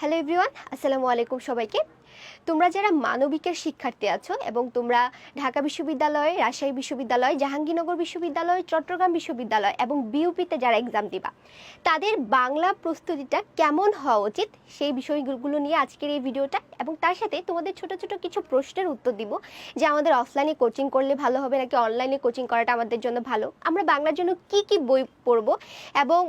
Hello everyone আসসালামু আলাইকুম সবাইকে। তোমরা যারা মানবিকের শিক্ষার্থী আছো এবং তোমরা ঢাকা বিশ্ববিদ্যালয়, রাজশাহী বিশ্ববিদ্যালয়, জাহাঙ্গীরনগর বিশ্ববিদ্যালয়, চট্টগ্রাম বিশ্ববিদ্যালয় এবং বিউপিতে যারা এক্সাম দিবা, তাদের বাংলা প্রস্তুতিটা কেমন হওয়া উচিত সেই বিষয়গুলো নিয়ে আজকের এই ভিডিওটা এবং তার সাথে তোমাদের ছোট ছোট কিছু প্রশ্নের উত্তর দিব যে আমাদের অফলাইনে কোচিং করলে ভালো হবে নাকি অনলাইনে কোচিং করাটা আমাদের জন্য ভালো? আমরা বাংলার জন্য কি কি বই পড়ব এবং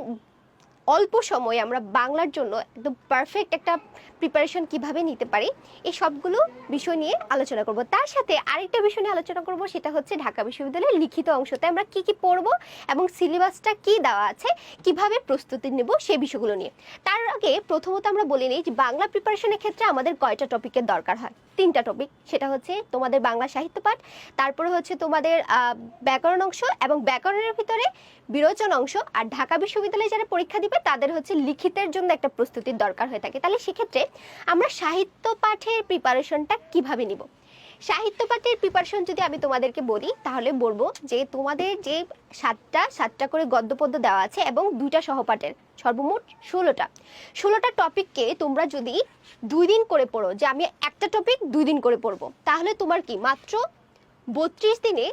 অল্প সময়ে আমরা বাংলার জন্য একদম পারফেক্ট একটা প্রিপারেশন কীভাবে নিতে পারি, এই সবগুলো বিষয় নিয়ে আলোচনা করব। তার সাথে আরেকটা বিষয় নিয়ে আলোচনা করব, সেটা হচ্ছে ঢাকা বিশ্ববিদ্যালয়ের লিখিত অংশতে আমরা কি কি পড়ব এবং সিলেবাসটা কি দেওয়া আছে, কীভাবে প্রস্তুতি নেব সেই বিষয়গুলো নিয়ে। তার আগে প্রথমত আমরা বলে নিই যে বাংলা প্রিপারেশনের ক্ষেত্রে আমাদের কয়টা টপিকের দরকার হয়। তিনটা টপিক সেটা হচ্ছে তোমাদের বাংলা সাহিত্য পাঠ, তারপরে হচ্ছে তোমাদের ব্যাকরণ অংশ এবং ব্যাকরণের ভিতরে বিরোচন অংশ। আর ঢাকা বিশ্ববিদ্যালয়ে যারা পরীক্ষা দিবে, তাদের হচ্ছে লিখিতের জন্য একটা প্রস্তুতির দরকার হয়ে থাকে। তাহলে সেক্ষেত্রে আমরা সাহিত্য পাঠের প্রিপারেশনটা কীভাবে নিব? সাহিত্য পাঠের প্রিপারেশন যদি আমি তোমাদেরকে বলি, তাহলে বলব যে তোমাদের যে সাতটা সাতটা করে গদ্যপদ্য দেওয়া আছে এবং দুইটা সহপাঠের, সর্বমোট ষোলোটা। ষোলোটা টপিককে তোমরা যদি দুই দিন করে পড়ো, যে আমি একটা টপিক দুই দিন করে পড়ব, তাহলে তোমার কি, মাত্র বত্রিশ দিনে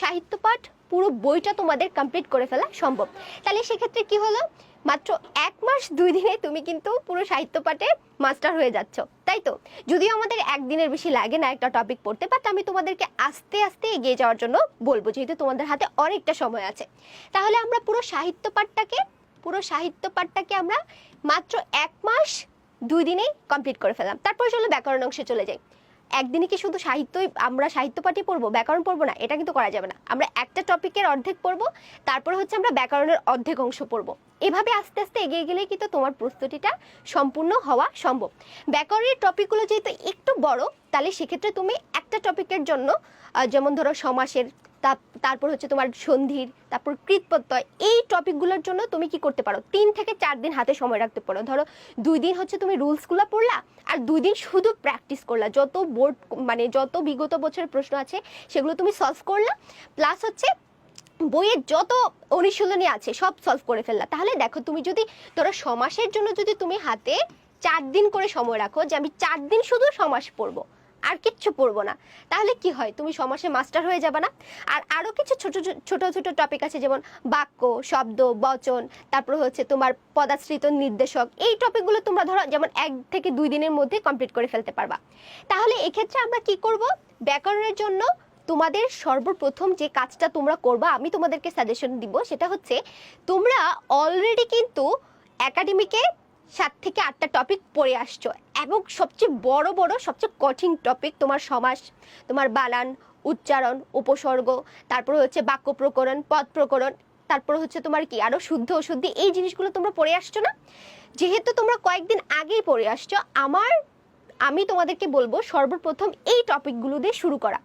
সাহিত্য পাঠ পুরো বইটা তোমাদের কমপ্লিট করে ফেলা সম্ভব। তাহলে সেক্ষেত্রে কি হলো? মাত্র এক মাস দুই দিনে তুমি কিন্তু পুরো সাহিত্য পাঠে মাস্টার হয়ে যাচ্ছ, তাই তো? যদিও আমাদের একদিনের বেশি লাগে না একটা টপিক পড়তে বাট আমি তোমাদেরকে আস্তে আস্তে এগিয়ে যাওয়ার জন্য বলব, যেহেতু তোমাদের হাতে অনেকটা সময় আছে। তাহলে আমরা পুরো সাহিত্য পাঠটাকে, পুরো সাহিত্য পাঠটাকে আমরা মাত্র এক মাস দুই দিনেই কমপ্লিট করে ফেলাম তারপর চলো ব্যাকরণ অংশে চলে যাই। একদিনে কি শুধু সাহিত্যই, আমরা সাহিত্য পাঠই পড়ব? ব্যাকরণ পড়ব না, এটা কিন্তু করা যাবে না। আমরা একটা টপিকের অর্ধেক পড়ব, তারপর হচ্ছে আমরা ব্যাকরণের অর্ধেক অংশ পড়ব। এভাবে আস্তে আস্তে এগিয়ে গেলেই কিন্তু তোমার প্রস্তুতিটা সম্পূর্ণ হওয়া সম্ভব। ব্যাকরণের টপিকগুলো যেহেতু একটু বড়, তাহলে সেক্ষেত্রে তুমি একটা টপিকের জন্য যেমন ধরো সমাসের তারপর হচ্ছে তোমার সন্ধির, তারপর কৃতপ্রত্যয় এই টপিকগুলোর জন্য তুমি কি করতে পারো? তিন থেকে চার দিন হাতে সময় রাখতে পারো। ধরো, দুই দিন হচ্ছে তুমি রুলসগুলো পড়লা, আর দুই দিন শুধু প্র্যাকটিস করলা। যত বোর্ড মানে যত বিগত বছরের প্রশ্ন আছে, সেগুলো তুমি সলভ করলা প্লাস হচ্ছে বইয়ের যত অনুশীলনী আছে, সব সলভ করে ফেললা। তাহলে দেখো, তুমি যদি, ধরো সমাসের জন্য যদি তুমি হাতে চার দিন করে সময় রাখো, যে আমি চার দিন শুধু সমাস পড়ব আর কিচ্ছু পড়ব না। তাহলে কি হয়? তুমি সমাসে মাস্টার হয়ে যাবে না? আর আরও কিছু ছোট ছোট- ছোট টপিক আছে, যেমন বাক্য, শব্দ, বচন, তারপর হচ্ছে তোমার পদাশ্রিত নির্দেশক। এই টপিকগুলো তোমরা ধরো, যেমন এক থেকে দুই দিনের মধ্যে কমপ্লিট করে ফেলতে পারবা। তাহলে এক্ষেত্রে আমরা কি করব? ব্যাকরণের জন্য তোমাদের সর্বপ্রথম যে কাজটা তোমরা করবা, আমি তোমাদেরকে সাজেশন দিব, সেটা হচ্ছে তোমরা অলরেডি কিন্তু একাডেমিকে সাত থেকে আটটা টপিক পড়ে আসছো। এবং সবচেয়ে বড় বড়, সবচেয়ে কঠিন টপিক তোমার সমাস, তোমার বানান উচ্চারণ, উপসর্গ, তারপর হচ্ছে বাক্য প্রকরণ, পদ প্রকরণ, তারপর হচ্ছে তোমার কি আরও শুদ্ধ অশুদ্ধি, এই জিনিসগুলো তোমরা পড়ে আসছো না? যেহেতু তোমরা কয়েকদিন আগেই পড়ে আসছো, আমার, আমি তোমাদেরকে বলব সর্বপ্রথম এই টপিকগুলো দিয়ে শুরু করা।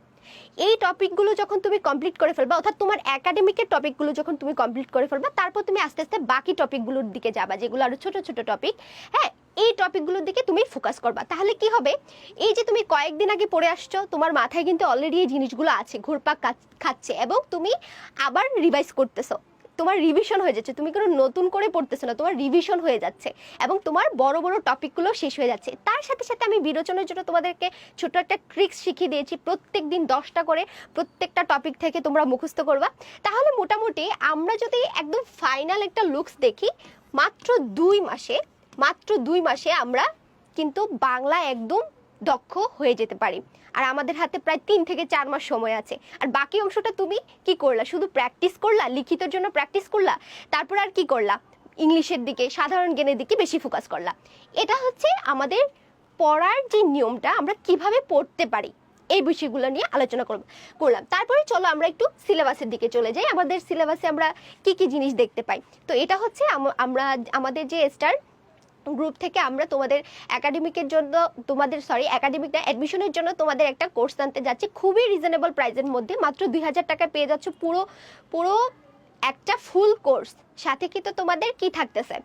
এই টপিকগুলো যখন তুমি কমপ্লিট করে ফেলবা, অর্থাৎ তোমার একাডেমিকের টপিকগুলো যখন তুমি কমপ্লিট করে ফেলবা, তারপর তুমি আস্তে আস্তে বাকি টপিকগুলোর দিকে যাবা, যেগুলো আরও ছোট ছোট টপিক হ্যাঁ? এই টপিকগুলোর দিকে তুমি ফোকাস করবা। তাহলে কি হবে? এই যে তুমি কয়েকদিন আগে পড়ে আসছো, তোমার মাথায় কিন্তু অলরেডি এই জিনিসগুলো আছে, ঘুরপাক খাচ্ছে, এবং তুমি আবার রিভাইজ করতেছো। তোমার রিভিশন হয়ে যাচ্ছে। তুমি কোনো নতুন করে পড়তেছো না, তোমার রিভিশন হয়ে যাচ্ছে। এবং তোমার বড় বড় টপিকগুলো শেষ হয়ে যাচ্ছে। তার সাথে সাথে আমি বিরোচনের জন্য তোমাদেরকে ছোট একটা ট্রিক্স শিখিয়ে দিয়েছি। প্রত্যেক দিন দশটা করে প্রত্যেকটা টপিক থেকে তোমরা মুখস্থ করবা। তাহলে মোটামুটি আমরা যদি একদম ফাইনাল একটা লুকস দেখি, মাত্র দুই মাসে, মাত্র দুই মাসে আমরা কিন্তু বাংলা একদম দক্ষ হয়ে যেতে পারি। আর আমাদের হাতে প্রায় তিন থেকে চার মাস সময় আছে। আর বাকি অংশটা তুমি কি করলা? শুধু প্র্যাকটিস করলা? লিখিতর জন্য প্র্যাকটিস করলা? তারপর আর কি করলা? ইংলিশের দিকে, সাধারণ জ্ঞানের দিকে বেশি ফোকাস করলা। এটা হচ্ছে আমাদের পড়ার যে নিয়মটা, আমরা কীভাবে পড়তে পারি? এই বিষয়গুলো নিয়ে আলোচনা করব, করলাম। তারপরে চলো আমরা একটু সিলেবাসের দিকে চলে যাই। আমাদের সিলেবাসে আমরা কি কি জিনিস দেখতে পাই? তো এটা হচ্ছে আমরা আমাদের যে স্টার গ্রুপ থেকে আমরা তোমাদের একাডেমিকের জন্য তোমাদের সরি একাডেমিক না অ্যাডমিশনের জন্য তোমাদের একটা কোর্স আনতে যাচ্ছি। খুবই রিজনেবল প্রাইসের মধ্যে। মাত্র দুই হাজার টাকা পেয়ে যাচ্ছ পুরো পুরো একটা ফুল কোর্স সাথে কিন্তু তোমাদের কি থাকতেছে?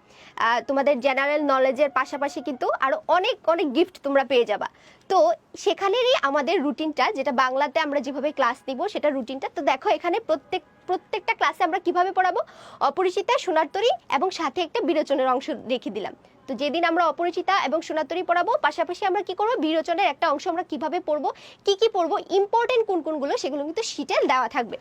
তোমাদের জেনারেল নলেজের পাশাপাশি কিন্তু আরও অনেক অনেক গিফট তোমরা পেয়ে যাবা। তো সেখানেরই আমাদের রুটিনটা যেটা বাংলাতে আমরা যেভাবে ক্লাস নিব, সেটা রুটিনটা তো দেখো, এখানে প্রত্যেক, প্রত্যেকটা ক্লাসে আমরা কীভাবে পড়াবো? অপরিচিতা, সোনার তরী এবং সাথে একটা বিরোচনের অংশ রেখে দিলাম। তো যেদিন আমরা অপরিচিতা এবং সোনাতরি পড়াবো, পাশাপাশি আমরা কি করব? বিরোচনের একটা অংশ আমরা কীভাবে পড়ব? কি কি পড়ব? ইম্পর্টেন্ট কোন কোনগুলো সেগুলো কিন্তু শীটে দেওয়া থাকবে।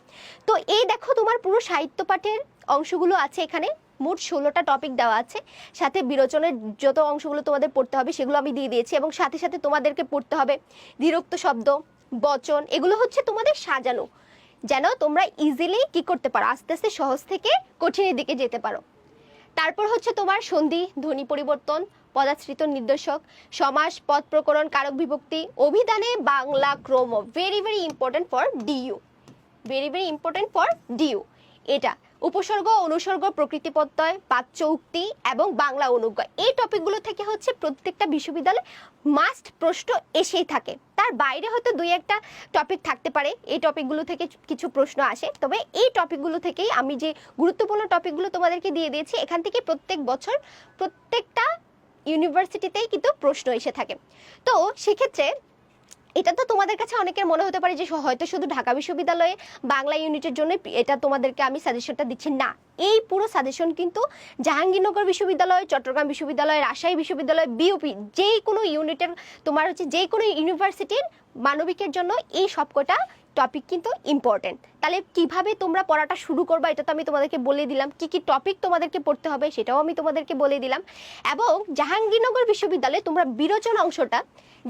তো এই দেখো তোমার পুরো সাহিত্য পাঠের অংশগুলো আছে এখানে। মোট ষোলোটা টপিক দেওয়া আছে। সাথে বিরোচনের যত অংশগুলো তোমাদের পড়তে হবে সেগুলো আমি দিয়ে দিয়েছি এবং সাথে সাথে তোমাদেরকে পড়তে হবে ধীরোক্ত শব্দ, বচন, এগুলো হচ্ছে তোমাদের সাজানো। যেন তোমরা ইজিলি কি করতে পারো? আস্তে আস্তে সহজ থেকে কঠিনের দিকে যেতে পারো। তারপর হচ্ছে তোমার সন্ধি, ধ্বনি পরিবর্তন, পদাশ্রিত নির্দেশক, সমাস পদ প্রকরণ, কারক বিভক্তি, অভিধানে বাংলা ক্রম very very important for DU very very important for DU এটা উপসর্গ, অনুসর্গ, প্রকৃতি প্রত্যয় উক্তি এবং বাংলা অনুজ্ঞা, এই টপিকগুলো থেকে হচ্ছে প্রত্যেকটা বিশ্ববিদ্যালয়ে মাস্ট প্রশ্ন এসেই থাকে। তার বাইরে হয়তো দুই একটা টপিক থাকতে পারে। এই টপিকগুলো থেকে কিছু প্রশ্ন আসে। তবে এই টপিকগুলো থেকেই আমি যে গুরুত্বপূর্ণ টপিকগুলো তোমাদেরকে দিয়ে দিয়েছি, এখান থেকে প্রত্যেক বছর প্রত্যেকটা ইউনিভার্সিটিতেই কিন্তু প্রশ্ন এসে থাকে। তো সেক্ষেত্রে এটা তো তোমাদের কাছে অনেকের মনে হতে পারে যে হয়তো শুধু ঢাকা বিশ্ববিদ্যালয়ে বাংলা ইউনিটের জন্য এটা তোমাদেরকে আমি সাজেশনটা দিচ্ছি। না, এই পুরো সাজেশন কিন্তু জাহাঙ্গীরনগর বিশ্ববিদ্যালয়, চট্টগ্রাম বিশ্ববিদ্যালয়, রাজশাহী বিশ্ববিদ্যালয় বিউপি যে কোনো ইউনিটের তোমার হচ্ছে যে কোনো ইউনিভার্সিটির মানবিকের জন্য এই সবকটা টপিক কিন্তু ইম্পর্টেন্ট তাহলে কীভাবে তোমরা পড়াটা শুরু করবা, এটা তো আমি তোমাদেরকে বলে দিলাম। কি কি টপিক তোমাদেরকে পড়তে হবে সেটাও আমি তোমাদেরকে বলে দিলাম। এবং জাহাঙ্গীরনগর বিশ্ববিদ্যালয়ে তোমরা বিরোচন অংশটা,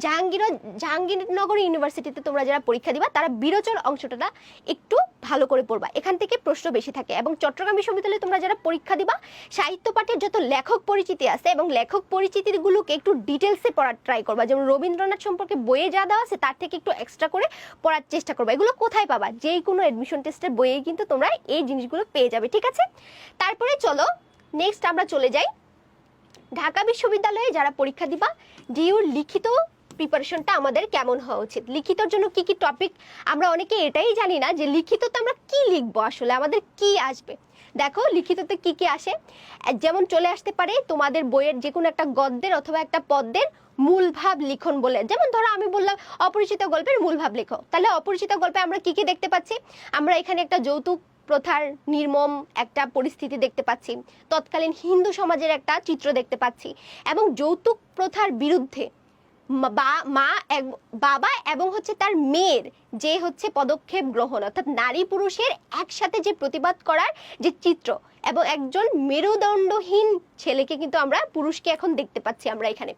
জাহাঙ্গীর, জাহাঙ্গীরনগর ইউনিভার্সিটিতে তোমরা যারা পরীক্ষা দিবা, তারা বিরোচন অংশটা একটু ভালো করে পড়বা। এখান থেকে প্রশ্ন বেশি থাকে এবং চট্টগ্রাম বিশ্ববিদ্যালয়ে তোমরা যারা পরীক্ষা দিবা, সাহিত্য পাঠের যত লেখক পরিচিতি আছে এবং লেখক পরিচিতিগুলোকে একটু ডিটেলসে পড়ার ট্রাই করবা। যেমন রবীন্দ্রনাথ সম্পর্কে বইয়ে যা দেওয়া আছে, তার থেকে একটু এক্সট্রা করে পড়ার চেষ্টা করবা। এগুলো কোথায় পাবা? যেই কোনো অ্যাডমিশন টেস্টের বইয়ে কিন্তু তোমরা এই জিনিসগুলো পেয়ে যাবে, ঠিক আছে? তারপরে চলো নেক্সট আমরা চলে যাই। ঢাকা বিশ্ববিদ্যালয়ে যারা পরীক্ষা দিবা ডিউর লিখিত প্রিপারেশনটা আমাদের কেমন হওয়া উচিত? লিখিতর জন্য কি কি টপিক আমরা অনেকে এটাই জানি না যে লিখিত তো আমরা কি লিখব আসলে, আমাদের কি আসবে? দেখো, লিখিততে কি কি আসে? যেমন চলে আসতে পারে তোমাদের বইয়ের যে কোনো একটা গদ্যের অথবা একটা পদ্যের মূল ভাব লিখন বলে। যেমন ধরো আমি বললাম অপরিচিত গল্পের মূল ভাব লেখো। তাহলে অপরিচিত গল্পে আমরা কি কি দেখতে পাচ্ছি? আমরা এখানে একটা যৌতুক প্রথার নির্মম একটা পরিস্থিতি দেখতে পাচ্ছি। তৎকালীন হিন্দু সমাজের একটা চিত্র দেখতে পাচ্ছি। এবং যৌতুক প্রথার বিরুদ্ধে মা- বাবা এবং হচ্ছে তার মেয়ের যে হচ্ছে পদক্ষেপ গ্রহণ, অর্থাৎ নারী পুরুষের একসাথে যে প্রতিবাদ করার যে চিত্র এবং একজন মেরুদণ্ডহীন ছেলেকে কিন্তু আমরা পুরুষকে এখন দেখতে পাচ্ছি আমরা এখানে।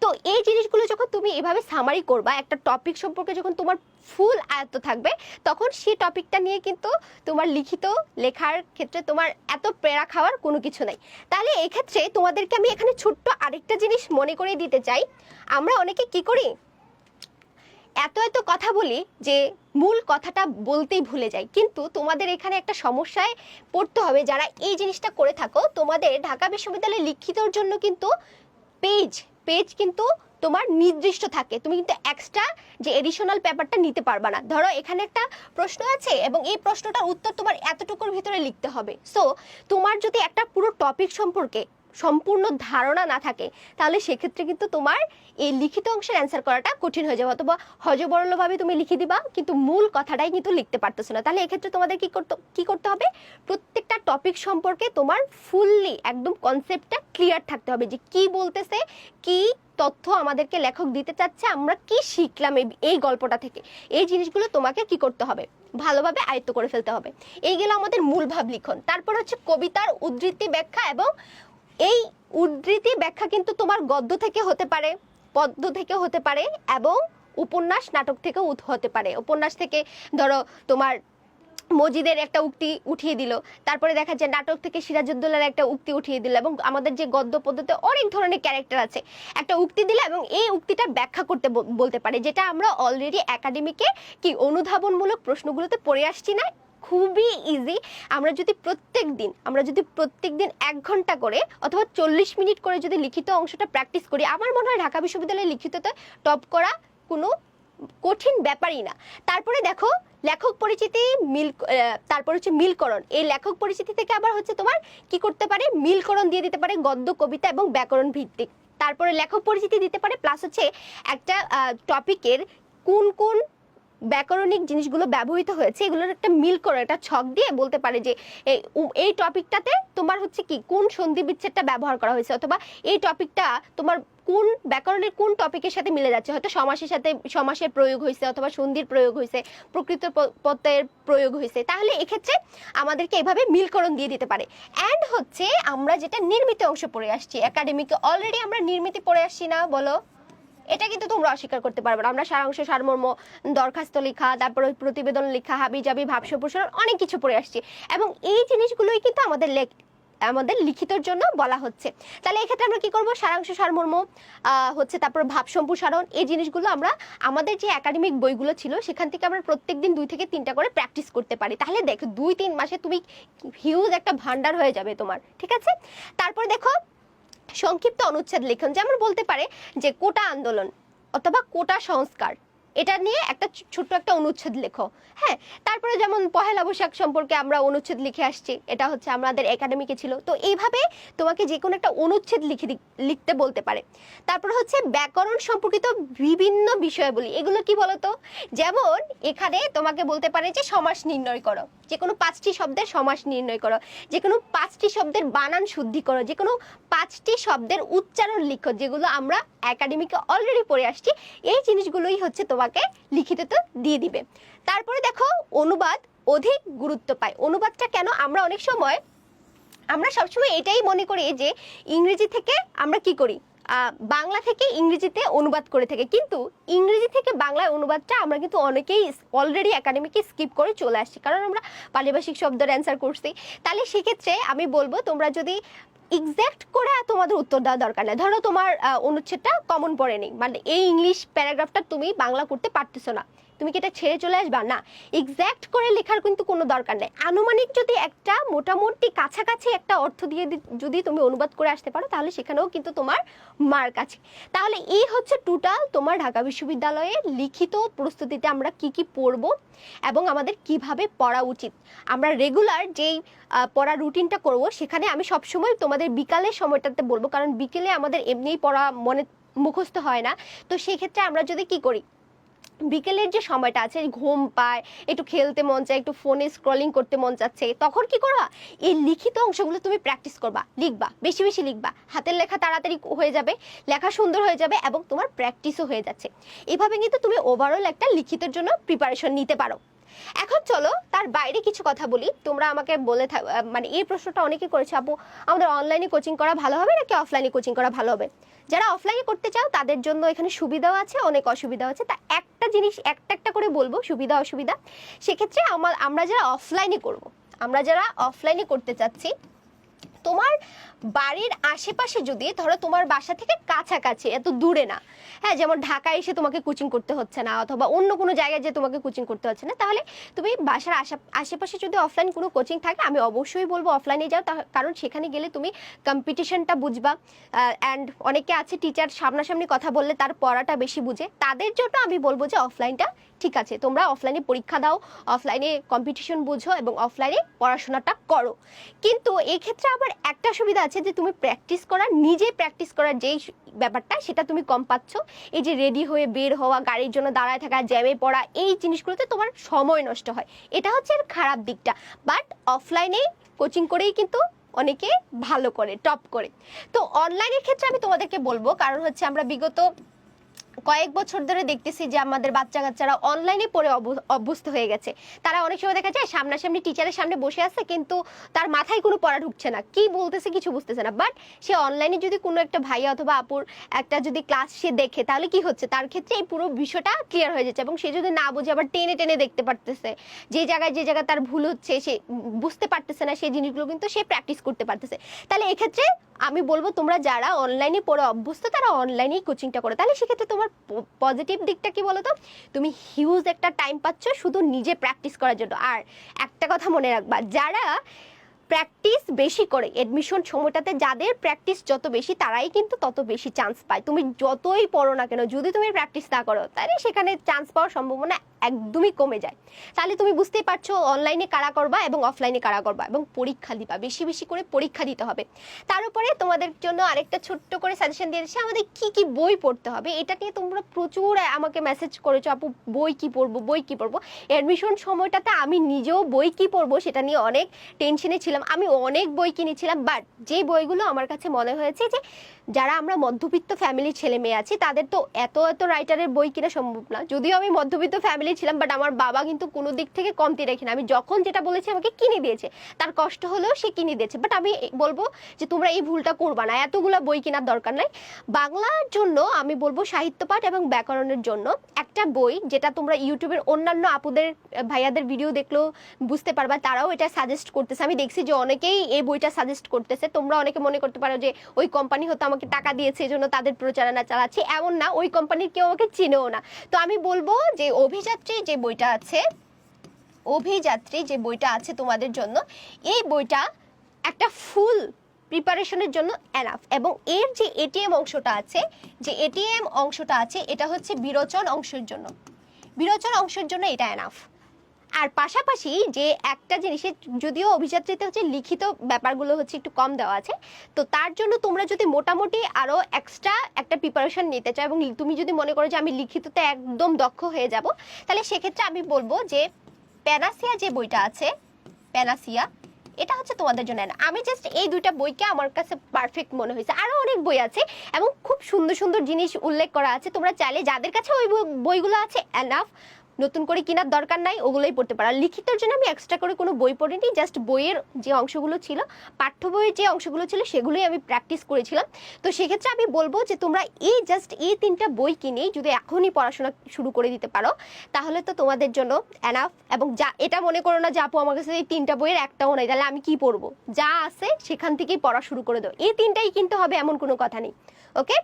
তো এই জিনিসগুলো যখন তুমি এভাবে সামারি করবা, একটা টপিক সম্পর্কে যখন তোমার ফুল আয়ত্ত থাকবে, তখন সেই টপিকটা নিয়ে কিন্তু তোমার লিখিত লেখার ক্ষেত্রে তোমার এত প্রেরা খাওয়ার কোনো কিছু নাই। তাহলে এক্ষেত্রে তোমাদেরকে আমি এখানে ছোট্ট আরেকটা জিনিস মনে করে দিতে চাই। আমরা অনেকে কি করি? এত এত কথা বলি যে মূল কথাটা বলতেই ভুলে যাই। কিন্তু তোমাদের এখানে একটা সমস্যায় পড়তে হবে, যারা এই জিনিসটা করে থাকো, তোমাদের ঢাকা বিশ্ববিদ্যালয়ে লিখিতর জন্য কিন্তু পেজ পেজ কিন্তু তোমার নির্দিষ্ট থাকে। তুমি কিন্তু এক্সট্রা যে এডিশনাল পেপারটা নিতে পারবা না। ধরো, এখানে একটা প্রশ্ন আছে এবং এই প্রশ্নটার উত্তর তোমার এতটুকুর ভিতরে লিখতে হবে। সো তোমার যদি একটা পুরো টপিক সম্পর্কে সম্পূর্ণ ধারণা না থাকে, তাহলে সেক্ষেত্রে কিন্তু তোমার এই লিখিত অংশের অ্যান্সার করাটা কঠিন হয়ে যাবে। অথবা হজবরলভাবে তুমি লিখে দিবা, কিন্তু মূল কথাটাই কিন্তু লিখতে পারতেছো না। তাহলে এক্ষেত্রে তোমাদের কি করতে কি করতে হবে? প্রত্যেকটা টপিক সম্পর্কে তোমার ফুললি একদম কনসেপ্টটা ক্লিয়ার থাকতে হবে যে কি বলতেছে, কি তথ্য আমাদেরকে লেখক দিতে চাচ্ছে, আমরা কি শিখলাম এই- গল্পটা থেকে। এই জিনিসগুলো তোমাকে কি করতে হবে? ভালোভাবে আয়ত্ত করে ফেলতে হবে। এই গেল আমাদের মূল ভাব লিখন তারপর হচ্ছে কবিতার উদ্ধৃতি ব্যাখ্যা এবং এই উদ্ধৃতি ব্যাখ্যা কিন্তু তোমার গদ্য থেকে হতে পারে, পদ্য থেকে হতে পারে এবং উপন্যাস নাটক থেকেও উৎ- হতে পারে। উপন্যাস থেকে ধরো তোমার মজিদের একটা উক্তি উঠিয়ে দিল, তারপরে দেখা যায় নাটক থেকে সিরাজউদ্দৌলার একটা উক্তি উঠিয়ে দিল এবং আমাদের যে গদ্য পদ্ধতিতে অনেক ধরনের ক্যারেক্টার আছে, একটা উক্তি দিলে এবং এই উক্তিটা ব্যাখ্যা করতে বলতে পারে, যেটা আমরা অলরেডি একাডেমিকে কি অনুধাবনমূলক প্রশ্নগুলোতে পড়ে আসছি না খুবই ইজি আমরা যদি প্রত্যেক দিন, আমরা যদি প্রত্যেক দিন এক ঘণ্টা করে অথবা চল্লিশ মিনিট করে যদি লিখিত অংশটা প্র্যাকটিস করি, আমার মনে হয় ঢাকা বিশ্ববিদ্যালয়ে লিখিততে টপ করা কোনো কঠিন ব্যাপারই না। তারপরে দেখো, লেখক পরিচিতি মিল তারপর হচ্ছে মিলকরণ। এই লেখক পরিচিতি থেকে আবার হচ্ছে তোমার কি করতে পারে? মিলকরণ দিয়ে দিতে পারে গদ্য, কবিতা এবং ব্যাকরণ ভিত্তিক। তারপরে লেখক পরিচিতি দিতে পারে প্লাস হচ্ছে একটা টপিকের কোন কোন ব্যাকরণিক জিনিসগুলো ব্যবহৃত হয়েছে, এগুলোর একটা মিল করে, একটা ছক দিয়ে বলতে পারে যে এই টপিকটাতে তোমার হচ্ছে কি, কোন সন্ধি বিচ্ছেদটা ব্যবহার করা হয়েছে অথবা এই টপিকটা তোমার কোন ব্যাকরণের কোন টপিকের সাথে মিলে যাচ্ছে? হয়তো সমাসের সাথে, সমাসের প্রয়োগ হয়েছে অথবা সন্ধির প্রয়োগ হয়েছে, প্রকৃত প- প্রত্যয়ের প্রয়োগ হয়েছে। তাহলে এক্ষেত্রে আমাদেরকে এভাবে মিলকরণ দিয়ে দিতে পারে। অ্যান্ড হচ্ছে আমরা যেটা নির্মিত অংশ পড়ে আসছি একাডেমিকে অলরেডি আমরা নির্মিত পড়ে আসছি না, বলো। এটা কিন্তু তোমরা অস্বীকার করতে পারবে না। আমরা সারাংশ, সারমর্ম, দরখাস্ত লেখা, তারপর প্রতিবেদন লেখা হাবি জাবি ভাব সম্প্রসারণ অনেক কিছু পড়ে আসছি। এবং এই জিনিসগুলোই কিন্তু আমাদের লেখ, আমাদের লিখিতর জন্য বলা হচ্ছে। তাহলে এক্ষেত্রে আমরা কি করব? সারাংশ, সারমর্ম হচ্ছে তারপর ভাব সম্প্রসারণ, এই জিনিসগুলো আমরা আমাদের যে একাডেমিক বইগুলো ছিল, সেখান থেকে আমরা প্রত্যেকদিন দুই থেকে তিনটা করে প্র্যাকটিস করতে পারি। তাহলে দেখো, দুই, তিন মাসে তুমি হিউজ একটা ভান্ডার হয়ে যাবে তোমার, ঠিক আছে? তারপর দেখো সংক্ষিপ্ত অনুচ্ছেদ লিখুন যেমন বলতে পারে যে কোটা আন্দোলন অথবা কোটা সংস্কার। এটা নিয়ে একটা ছোট্ট একটা অনুচ্ছেদ লেখো। হ্যাঁ তারপরে যেমন পহেলা বৈশাখ সম্পর্কে আমরা অনুচ্ছেদ লিখে আসছি, এটা হচ্ছে আমাদের একাডেমিকে ছিল। তো এইভাবে তোমাকে যে কোনো একটা অনুচ্ছেদ লিখে লিখতে বলতে পারে। তারপর হচ্ছে ব্যাকরণ সম্পর্কিত বিভিন্ন বিষয়াবলী এগুলো কি বলতো? যেমন এখানে তোমাকে বলতে পারে যে সমাস নির্ণয় করো। যে কোনো পাঁচটি শব্দের সমাস নির্ণয় করো। যে কোনো পাঁচটি শব্দের বানান শুদ্ধি করো। যে কোনো পাঁচটি শব্দের উচ্চারণ লিখো, যেগুলো আমরা একাডেমিকে অলরেডি পড়ে আসছি। এই জিনিসগুলোই হচ্ছে তোমাকে লিখিত তো দিয়ে দিবে। তারপরে দেখো, অনুবাদ অধিক গুরুত্ব পায়। অনুবাদটা কেন আমরা অনেক সময়, আমরা সবসময় এটাই মনে করি যে ইংরেজি থেকে আমরা কি করি? বাংলা থেকে ইংরেজিতে অনুবাদ করে থাকে। কিন্তু ইংরেজি থেকে বাংলায় অনুবাদটা আমরা কিন্তু অনেকেই অলরেডি একাডেমিকে স্কিপ করে চলে আসছি। কারণ আমরা পারিভাষিক শব্দের অ্যান্সার করছি। তাহলে সেক্ষেত্রে আমি বলব, তোমরা যদি এক্স্যাক্ট করে তোমাদের উত্তর দেওয়া দরকার নেই। ধরো তোমার অনুচ্ছেদটা কমন পড়েনি। মানে এই ইংলিশ প্যারাগ্রাফটা তুমি বাংলা করতে পারতেছো না। তুমি কি এটা ছেড়ে চলে আসবা? না এক্স্যাক্ট করে লেখার কিন্তু কোনো দরকার নেই। আনুমানিক যদি একটা মোটামুটি কাছাকাছি একটা অর্থ দিয়ে যদি তুমি অনুবাদ করে আসতে পারো, তাহলে সেখানেও কিন্তু তোমার মার্ক আছে। তাহলে এই হচ্ছে টোটাল তোমার ঢাকা বিশ্ববিদ্যালয়ে লিখিত প্রস্তুতিতে আমরা কি কি পড়ব এবং আমাদের কীভাবে পড়া উচিত। আমরা রেগুলার যেই পড়া রুটিনটা করব, সেখানে আমি সবসময় তোমাদের বিকালের সময়টাতে বলব। কারণ বিকেলে আমাদের এমনিই পড়া মনে মুখস্থ হয় না। তো সেই ক্ষেত্রে আমরা যদি কি করি বিকেলের যে সময়টা আছে, ঘুম পায়, একটু খেলতে মন চায়, একটু ফোনে স্ক্রলিং করতে মন চাচ্ছে, তখন কি করবা এই লিখিত অংশগুলো তুমি প্র্যাকটিস করবা, লিখবা, বেশি বেশি লিখবা। হাতের লেখা তাড়াতাড়ি হয়ে যাবে, লেখা সুন্দর হয়ে যাবে এবং তোমার প্র্যাকটিসও হয়ে যাচ্ছে। এভাবে কিন্তু তুমি ওভারঅল একটা লিখিতের জন্য প্রিপারেশন নিতে পারো। এখন চলো, তার বাইরে কিছু কথা বলি। তোমরা আমাকে বলে মানে এই প্রশ্নটা অনেকে করেছে, আপু, আমাদের অনলাইনে কোচিং করা ভালো হবে নাকি অফলাইনে কোচিং করা ভালো হবে? যারা অফলাইনে করতে চাও, তাদের জন্য এখানে সুবিধাও আছে, অনেক অসুবিধাও আছে। তা একটা জিনিস একটা একটা করে বলব, সুবিধা, অসুবিধা সেক্ষেত্রে আমার আমরা যারা অফলাইনে করব। আমরা যারা অফলাইনে করতে চাচ্ছি তোমার বাড়ির আশেপাশে যদি, ধরো তোমার বাসা থেকে কাছাকাছি, এত দূরে না হ্যাঁ যেমন ঢাকায় এসে তোমাকে কোচিং করতে হচ্ছে না, অথবা অন্য কোনো জায়গায় যে তোমাকে কোচিং করতে হচ্ছে না, তাহলে তুমি বাসার আশা আশেপাশে যদি অফলাইন কোনো কোচিং থাকে, আমি অবশ্যই বলব অফলাইনে যাও কারণ সেখানে গেলে তুমি কম্পিটিশনটা বুঝবা অ্যান্ড অনেকে আছে টিচার সামনাসামনি কথা বললে তার পড়াটা বেশি বুঝে, তাদের জন্য আমি বলব যে অফলাইনটা ঠিক আছে, তোমরা অফলাইনে পরীক্ষা দাও অফলাইনে কম্পিটিশন বুঝো এবং অফলাইনে পড়াশোনাটা করো। কিন্তু এই ক্ষেত্রে আবার একটা সুবিধা আছে যে, তুমি প্র্যাকটিস করার, নিজে প্র্যাকটিস করার যেই ব্যাপারটা, সেটা তুমি কম পাচ্ছ। এই যে রেডি হয়ে বের হওয়া, গাড়ির জন্য দাঁড়ায় থাকা জ্যামে পড়া, এই জিনিসগুলোতে তোমার সময় নষ্ট হয়। এটা হচ্ছে এর খারাপ দিকটা। বাট অফলাইনে কোচিং করেই কিন্তু অনেকে ভালো করে টপ করে। তো অনলাইনের ক্ষেত্রে আমি তোমাদেরকে বলব, কারণ হচ্ছে আমরা বিগত কয়েক বছর ধরে দেখতেছি যে আমাদের বাচ্চা কাচ্চারা অনলাইনে পড়ে অভ- অভ্যস্ত হয়ে গেছে। তারা অনেক সময় দেখা যায় সামনাসামনি টিচারের সামনে বসে আছে, কিন্তু তার মাথায় কোনো পড়া ঢুকছে না। কি বলতেছে কিছু বুঝতেছে না। বাট সে অনলাইনে যদি কোনো একটা ভাইয়া অথবা আপুর একটা যদি ক্লাস সে দেখে, তাহলে কি হচ্ছে? তার ক্ষেত্রে এই পুরো বিষয়টা ক্লিয়ার হয়ে যাচ্ছে এবং সে যদি না বুঝে আবার টেনে টেনে দেখতে পারতেছে। যে জায়গায় যে জায়গায় তার ভুল হচ্ছে, সে বুঝতে পারতেছে না সেই জিনিসগুলো, কিন্তু সে প্র্যাকটিস করতে পারতেছে। তাহলে এক্ষেত্রে আমি বলব, তোমরা যারা অনলাইনে পড়ে অভ্যস্ত, তারা অনলাইনেই কোচিংটা করো। তাহলে সেক্ষেত্রে তোমার পজিটিভ দিকটা কি বলতো? তুমি হিউজ একটা টাইম পাচ্ছ শুধু নিজে প্র্যাকটিস করার জন্য। আর একটা কথা মনে রাখবা, যারা প্র্যাকটিস বেশি করে এডমিশন সময়টাতে যাদের প্র্যাকটিস যত বেশি, তারাই কিন্তু তত বেশি চান্স পায়। তুমি যতই পড়ো না কেন, যদি তুমি প্র্যাকটিস না করো, তাহলে সেখানে চান্স পাওয়ার সম্ভাবনা একদমই কমে যায়। তাহলে তুমি বুঝতেই পারছ অনলাইনে কারা করবা এবং অফলাইনে কারা করবা এবং পরীক্ষা দিবা, বেশি বেশি করে পরীক্ষা দিতে হবে। তার উপরে তোমাদের জন্য আরেকটা ছোট্ট করে সাজেশন দিয়ে দিচ্ছি, আমাদের কি কি বই পড়তে হবে এটা নিয়ে তোমরা প্রচুর আমাকে মেসেজ করেছ, আপু, বই কি পড়ব, বই কি পড়ব? অ্যাডমিশন সময়টাতে আমি নিজেও বই কি পড়ব সেটা নিয়ে অনেক টেনশনে ছিলাম। আমি অনেক বই কিনেছিলাম বাট যে বইগুলো আমার কাছে মনে হয়েছে যে যারা আমরা মধ্যবিত্ত ফ্যামিলির ছেলে মেয়ে আছি, তাদের তো এত এত রাইটারের বই কিনা সম্ভব না। যদিও আমি মধ্যবিত্ত ফ্যামিলি ছিলাম বাট আমার বাবা কিন্তু কোনো দিক থেকে কমতি রেখে না। আমি যখন যেটা বলেছি, আমাকে কিনে দিয়েছে। তার কষ্ট হলেও সে কিনে দিয়েছে। বাট আমি বলব যে, তোমরা এই ভুলটা করবা না। এতগুলো বই কেনার দরকার নাই। বাংলার জন্য আমি বলব সাহিত্য পাঠ এবং ব্যাকরণের জন্য একটা বই, যেটা তোমরা ইউটিউবের অন্যান্য আপুদের, ভাইয়াদের ভিডিও দেখলেও বুঝতে পারবা, তারাও এটা সাজেস্ট করতেছে। আমি দেখছি যে, অনেকেই এই বইটা সাজেস্ট করতেছে। তোমরা অনেকে মনে করতে পারো যে, ওই কোম্পানি হয়তো আমাকে টাকা দিয়েছে, এই জন্য তাদের প্রচারণা চালাচ্ছে। এমন না, ওই কোম্পানির কেউ আমাকে চিনেও না। তো আমি বলব যে অভিযাত্রী যে বইটা আছে, অভিযাত্রী যে বইটা আছে তোমাদের জন্য, এই বইটা একটা ফুল প্রিপারেশনের জন্য অ্যানাফ এবং এর যে এটিএম অংশটা আছে, যে এটিএম অংশটা আছে, এটা হচ্ছে বিরোচন অংশের জন্য। বিরোচন অংশের জন্য এটা এনাফ আর পাশাপাশি যে একটা জিনিসের যদিও অভিযাত্রীতে হচ্ছে লিখিত ব্যাপারগুলো হচ্ছে একটু কম দেওয়া আছে, তো তার জন্য তোমরা যদি মোটামুটি আরও এক্সট্রা একটা প্রিপারেশন নিতে চাও এবং তুমি যদি মনে করো যে আমি লিখিততে একদম দক্ষ হয়ে যাব, তাহলে সেক্ষেত্রে আমি বলব যে প্যানাসিয়া যে বইটা আছে প্যানাসিয়া এটা হচ্ছে তোমাদের জন্য। না আমি জাস্ট এই দুইটা বইকে আমার কাছে পারফেক্ট মনে হয়েছে। আরও অনেক বই আছে এবং খুব সুন্দর সুন্দর জিনিস উল্লেখ করা আছে। তোমরা চাইলে যাদের কাছে ওই বই- বইগুলো আছে এনাফ নতুন করে কেনার দরকার নাই, ওগুলোই পড়তে পারো। আর লিখিতর জন্য আমি এক্সট্রা করে কোনো বই পড়িনি জাস্ট বইয়ের যে অংশগুলো ছিল, পাঠ্য বইয়ের যে অংশগুলো ছিল, সেগুলোই আমি প্র্যাকটিস করেছিলাম। তো সেক্ষেত্রে আমি বলব যে, তোমরা এই জাস্ট এই তিনটা বই কিনেই যদি এখনই পড়াশোনা শুরু করে দিতে পারো, তাহলে তো তোমাদের জন্য এনাফ এবং যা, এটা মনে করো না যে, আপু, আমার কাছে এই তিনটা বইয়ের একটাও নাই, তাহলে আমি কি পড়ব? যা আছে, সেখান থেকেই পড়া শুরু করে দাও। এই তিনটাই কিনতে হবে, এমন কোনো কথা নেই। ওকে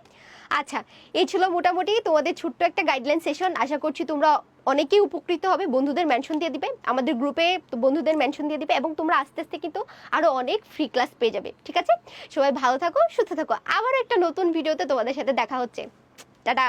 আচ্ছা এই ছিল মোটামুটি তোমাদের ছোট্ট একটা গাইডলাইন সেশন আশা করছি তোমরা অনেকেই উপকৃত হবে, বন্ধুদের মেনশন দিয়ে দিবে। আমাদের গ্রুপে বন্ধুদের মেনশন দিয়ে দিবে এবং তোমরা আস্তে আস্তে কিন্তু আরও অনেক ফ্রি ক্লাস পেয়ে যাবে, ঠিক আছে? সবাই ভালো থাকো, সুস্থ থাকো। আবার একটা নতুন ভিডিওতে তোমাদের সাথে দেখা হচ্ছে। টাটা!